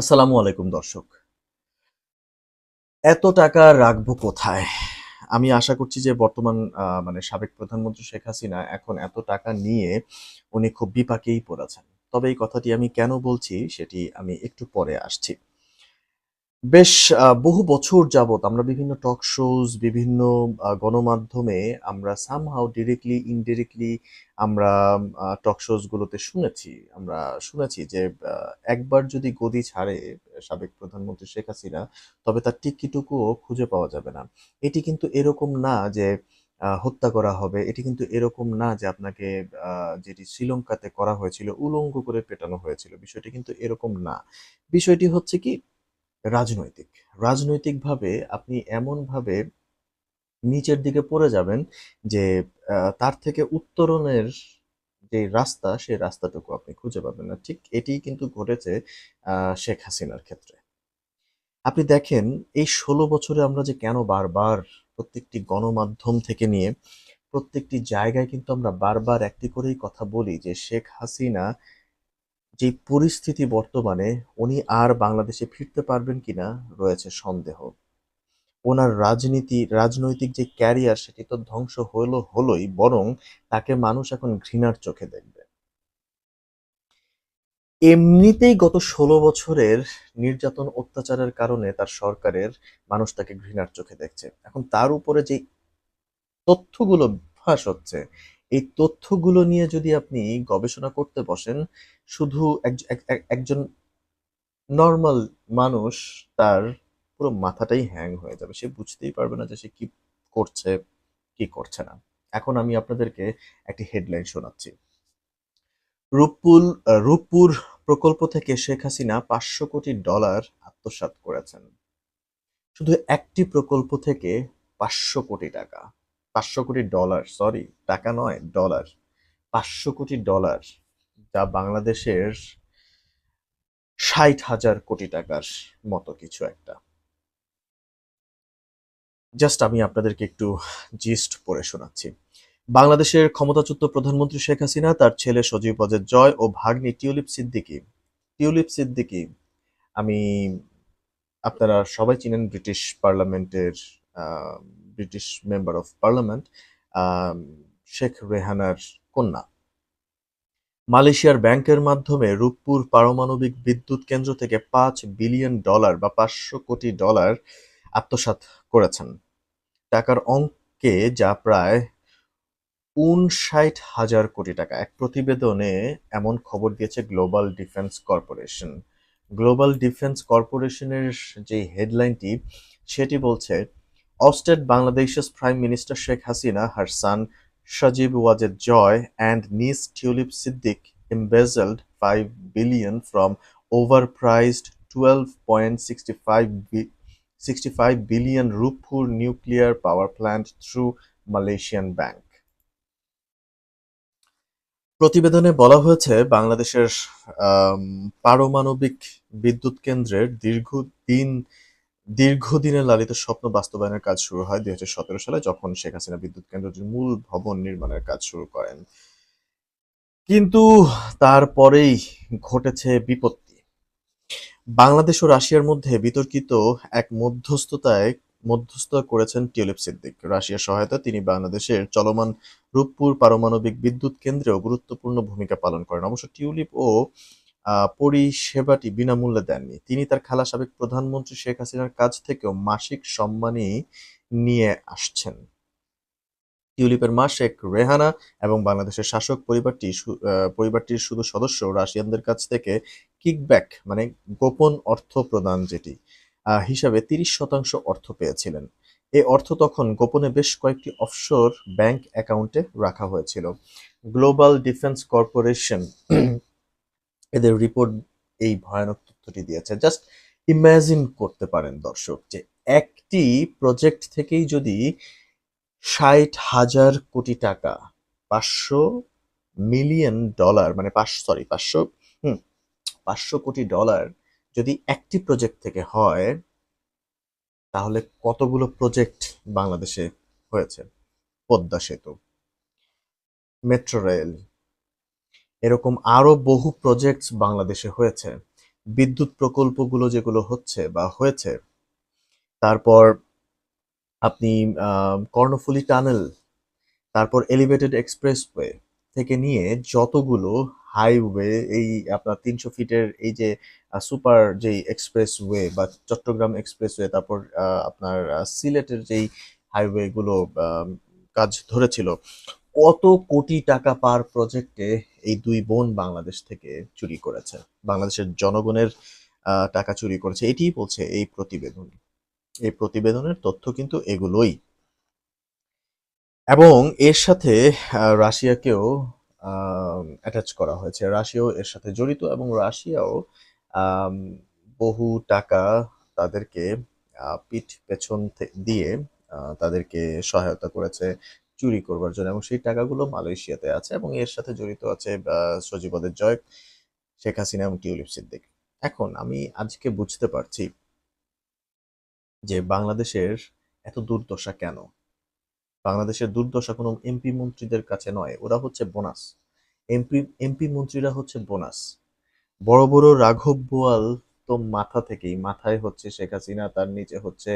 আসসালামু আলাইকুম, দর্শক। এত টাকা রাখব কোথায়? আমি আশা করছি যে বর্তমান মানে সাবেক প্রধানমন্ত্রী শেখ হাসিনা এখন এত টাকা নিয়ে উনি খুব বিপাকেই পড়েছেন। তবে এই কথাটি আমি কেন বলছি সেটি আমি একটু পরে আসছি। বেশ বহু বছর যাবত আমরা বিভিন্ন টক শোজ বিভিন্ন গণমাধ্যমে আমরা সামহাউ ডিরেক্টলি ইনডিরেক্টলি আমরা টক শোজ গুলোতে শুনেছি। আমরা শুনেছি যে একবার যদি গদি ছাড়ে সাবেক প্রধানমন্ত্রী শেখ হাসিনা, তবে তার টিকিটুকুও খুঁজে পাওয়া যাবে না। এটি কিন্তু এরকম না যে হত্যা করা হবে। এটি কিন্তু এরকম না যে, আপনাকে যেটি শ্রীলঙ্কাতে করা হয়েছিল, উলঙ্গ করে পেটানো হয়েছিল। বিষয়টি কিন্তু এরকম না। বিষয়টি হচ্ছে কি রাজনৈতিক। রাজনৈতিকভাবে আপনি এমনভাবে নিচের দিকে পড়ে যাবেন যে তার থেকে উত্তরণের যে রাস্তা সেই রাস্তাটুকু আপনি খুঁজে পাবেন না। ঠিক এটিই কিন্তু ঘটেছে শেখ হাসিনার ক্ষেত্রে। আপনি দেখেন, এই ষোলো বছরে আমরা যে কেন বারবার প্রত্যেকটি গণমাধ্যম থেকে নিয়ে প্রত্যেকটি জায়গায় কিন্তু আমরা বারবার একটি করেই কথা বলি যে, শেখ হাসিনা যে পরিস্থিতি বর্তমানে, উনি আর বাংলাদেশে ফিরতে পারবেন কিনা রয়েছে সন্দেহ। ওনার রাজনীতি, রাজনৈতিক যে ক্যারিয়ার সেটি তো ধ্বংস হলো হলোই, বরং তাকে মানুষ এখন ঘৃণার চোখে দেখবে। এমনিতেই গত ষোলো বছরের নির্যাতন, অত্যাচারের কারণে তার সরকারের মানুষ তাকে ঘৃণার চোখে দেখছে। এখন তার উপরে যে তথ্যগুলো ফাঁস হচ্ছে এই তথ্যগুলো নিয়ে যদি আপনি গবেষণা করতে বসেন, শুধু এক- এক- এক- একজন নর্মাল মানুষ তার পুরো মাথাটাই হ্যাং হয়ে যাবে। সে বুঝতেই পারবে না যে সে কি করছে কি করছে না। এখন আমি আপনাদেরকে একটি হেডলাইন শোনাচ্ছি। রূপপুল রূপপুর প্রকল্প থেকে শেখ হাসিনা পাঁচশো কোটি ডলার আত্মসাৎ করেছেন। শুধু একটি প্রকল্প থেকে পাঁচশো কোটি টাকা। পাঁচশো কোটি ডলার সরি টাকা নয়, ডলার। পাঁচশো কোটি ডলার যা বাংলাদেশের ষাট হাজার কোটি টাকার মতো কিছু একটা। জাস্ট আমি আপনাদেরকে একটু জিস্ট পড়ে শোনাচ্ছি। বাংলাদেশের ক্ষমতাচ্যুত প্রধানমন্ত্রী শেখ হাসিনা, তার ছেলে সজীব ওয়াজেদ জয় ও ভাগ্নি টিউলিপ সিদ্দিকী। টিউলিপ সিদ্দিকি, আমি আপনারা সবাই চিনেন ব্রিটিশ পার্লামেন্টের British member of parliament Sheikh রেহানার কন্যা মালয়েশিয়ার ব্যাংকের মাধ্যমে রূপপুর পারমাণবিক বিদ্যুৎ কেন্দ্র থেকে পাঁচ বিলিয়ন ডলার বা পাঁচশো কোটি ডলার আত্মসাৎ করেছেন। টাকার অঙ্কে যা প্রায় উনষাট হাজার কোটি টাকা। এক প্রতিবেদনে এমন খবর দিয়েছে global defence corporation global defence কর্পোরেশনের যে হেডলাইনটি সেটি বলছে অস্টেট বাংলাদেশের prime minister Sheikh Hasina, her son Sajeeb Wazed Joy and niece Tulip Siddiq embezzled five billion from over priced twelve sixty five billion Rooppur nuclear power plant through Malaysian bank প্রতিবেদনে বলা হয়েছে, বাংলাদেশের পারমাণবিক বিদ্যুৎ কেন্দ্রের দীর্ঘদিন দীর্ঘদিনের লালিত স্বপ্ন বাস্তবায়নের কাজ শুরু হয় দুই হাজার সতেরো সালে, যখন শেখ হাসিনা বিদ্যুৎ কেন্দ্রটির মূল ভবন নির্মাণের কাজ শুরু করেন। কিন্তু তারপরেই ঘটেছে বিপত্তি। বাংলাদেশ ও রাশিয়ার মধ্যে বিতর্কিত এক মধ্যস্থতায় মধ্যস্থতা করেছেন টিউলিপ সিদ্দিক। রাশিয়ার সহায়তা তিনি বাংলাদেশের চলমান রূপপুর পারমাণবিক বিদ্যুৎ কেন্দ্রেও গুরুত্বপূর্ণ ভূমিকা পালন করেন। অবশ্য টিউলিপ ও পরিষেবাটি বিনামূল্যে দেননি। তিনি তার খালা সাবেক প্রধানমন্ত্রী শেখ হাসিনার কাছ থেকেও মাসিক সম্মানই নিয়ে আসছেন। টিউলিপের মা শেখ রেহানা এবং বাংলাদেশের শাসক পরিবারটি পরিবারটির শুধু সদস্য রাশিয়ানদের কাছ থেকে কিকব্যাক মানে গোপন অর্থ প্রদান যেটি হিসাবে তিরিশ শতাংশ অর্থ পেয়েছিলেন। এই অর্থ তখন গোপনে বেশ কয়েকটি অফশোর ব্যাংক অ্যাকাউন্টে রাখা হয়েছিল। গ্লোবাল ডিফেন্স কর্পোরেশন এদের রিপোর্ট এই ভয়ানক তথ্যটি দিয়েছে। জাস্ট ইমাজিন করতে পারেন দর্শক যে একটি প্রজেক্ট থেকেই যদি ষাট হাজার কোটি টাকা, পাঁচশো মিলিয়ন ডলার মানে পাঁচ সরি পাঁচশো, হুম, পাঁচশো কোটি ডলার যদি একটি প্রজেক্ট থেকে হয়, তাহলে কতগুলো প্রজেক্ট বাংলাদেশে হয়েছে? পদ্মা সেতু মেট্রো রেল এরকম আরও বহু প্রজেক্টস বাংলাদেশে হয়েছে। বিদ্যুৎ প্রকল্পগুলো যেগুলো হচ্ছে বা হয়েছে, তারপর আপনি কর্ণফুলী টানেল তারপর এলিভেটেড এক্সপ্রেসওয়ে থেকে নিয়ে যতগুলো হাইওয়ে এই আপনার তিনশো ফিটের এই যে সুপার যেই এক্সপ্রেসওয়ে বা চট্টগ্রাম এক্সপ্রেসওয়ে তারপর আপনার সিলেটের যেই হাইওয়ে গুলো কাজ ধরেছিল, কত কোটি টাকা পার প্রজেক্টে এই দুই বোন বাংলাদেশ থেকে চুরি করেছে। বাংলাদেশের জনগণের টাকা চুরি করেছে। এটিই বলছে এই প্রতিবেদন। এই প্রতিবেদনের তথ্য কিন্তু এগুলোই। এবং এর সাথে রাশিয়াকেও অ্যাটাচ করা হয়েছে। রাশিয়াও এর সাথে জড়িত এবং রাশিয়াও বহু টাকা তাদেরকে পিঠ পেছন দিয়ে তাদেরকে সহায়তা করেছে। চুরি করবার জন্য এবং সেই টাকাগুলো মালয়েশিয়াতে আছে এবং এর সাথে জড়িত আছে সজীবদের জয়, শেখ হাসিনা এবং টিউলিপ সিদ্দিক। এখন আমি আজকে বুঝতে পারছি যে বাংলাদেশের এত দুর্দশা কেন? বাংলাদেশের দুর্দশা কোনো এমপি মন্ত্রীদের কাছে নয়, ওরা হচ্ছে বোনাস। এমপি এমপি মন্ত্রীরা হচ্ছে বোনাস। বড় বড় রাঘব বোয়াল তো মাথা থেকেই, মাথায় হচ্ছে শেখ হাসিনা, তার নিচে হচ্ছে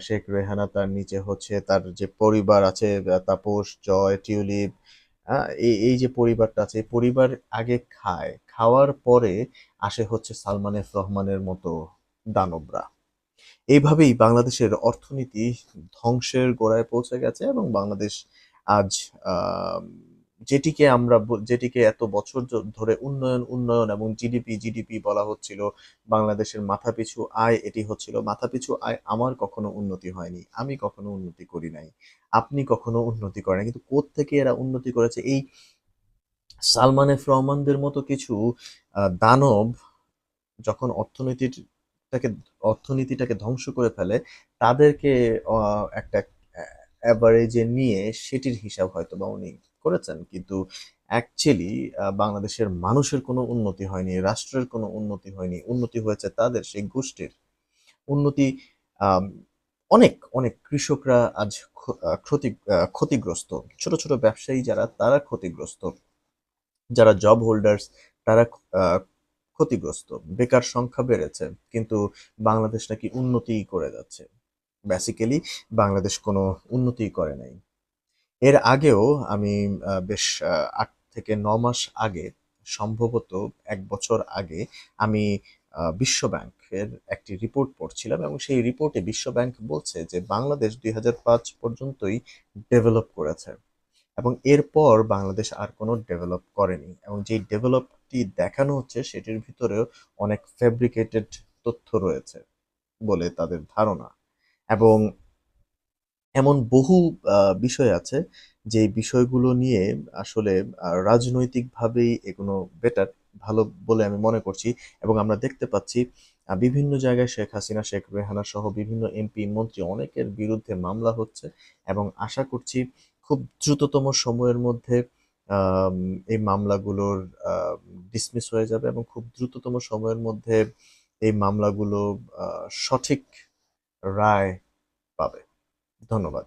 শেখ রেহানা তার নিচে হচ্ছে, তার যে পরিবার আছে তাপস, জয়, টিউলিপ এই এই যে পরিবারটা আছে পরিবার আগে খায়। খাওয়ার পরে আসে হচ্ছে সালমান এফ রহমানের মতো দানবরা। এইভাবেই বাংলাদেশের অর্থনীতি ধ্বংসের গোড়ায় পৌঁছে গেছে এবং বাংলাদেশ আজ যেটিকে আমরা যেটিকে এত বছর ধরে উন্নয়ন উন্নয়ন এবং জিডিপি জিডিপি বলা হচ্ছিল, বাংলাদেশের মাথাপিছু আয় এটি হচ্ছিল। মাথাপিছু আয় আমার কখনো উন্নতি হয়নি, আমি কখনো উন্নতি করি নাই, আপনি কখনো উন্নতি করেন কিন্তু কোত্থেকে এরা উন্নতি করেছে? এই সালমান এফ রহমানদের মতো কিছু দানব যখন অর্থনীতিটাকে অর্থনীতিটাকে ধ্বংস করে ফেলে, তাদেরকে একটা অ্যাভারেজে নিয়ে সেটির হিসাব হয়তো বা উনি করেছেন, কিন্তু অ্যাকচুয়ালি বাংলাদেশের মানুষের কোনো উন্নতি হয়নি, রাষ্ট্রের কোনো উন্নতি হয়নি। উন্নতি হয়েছে তাদের, সেই গোষ্ঠীর। উন্নতি অনেক অনেক কৃষকরা আজ ক্ষতি ক্ষতিগ্রস্ত। ছোট ছোট ব্যবসায়ী যারা, তারা ক্ষতিগ্রস্ত। যারা জব হোল্ডার্স তারা ক্ষতিগ্রস্ত। বেকার সংখ্যা বেড়েছে, কিন্তু বাংলাদেশ নাকি উন্নতি করে যাচ্ছে। বেসিক্যালি বাংলাদেশ কোনো উন্নতি করে নাই। এর আগেও আমি বেশ আট থেকে ন মাস আগে সম্ভবত এক বছর আগে আমি আহ, বিশ্ব ব্যাংকের একটি রিপোর্ট পড়ছিলাম এবং সেই রিপোর্টে বিশ্ব ব্যাংক বলছে যে বাংলাদেশ দুই হাজার পাঁচ পর্যন্তই ডেভেলপ করেছে এবং এরপর বাংলাদেশ আর কোনো ডেভেলপ করেনি এবং যেই ডেভেলপটি দেখানো হচ্ছে সেটির ভিতরেও অনেক ফেব্রিকেটেড তথ্য রয়েছে বলে তাদের ধারণা এবং এমন বহু বিষয় আছে যে বিষয়গুলো নিয়ে আসলে রাজনৈতিকভাবেই এগুলো বেটার ভালো বলে আমি মনে করছি এবং আমরা দেখতে পাচ্ছি বিভিন্ন জায়গায় শেখ হাসিনা, শেখ রেহানা সহ বিভিন্ন এমপি মন্ত্রী অনেকের বিরুদ্ধে মামলা হচ্ছে এবং আশা করছি খুব দ্রুততম সময়ের মধ্যে এই মামলাগুলোর ডিসমিস হয়ে যাবে এবং খুব দ্রুততম সময়ের মধ্যে এই মামলাগুলো সঠিক রায় পাবে। なのが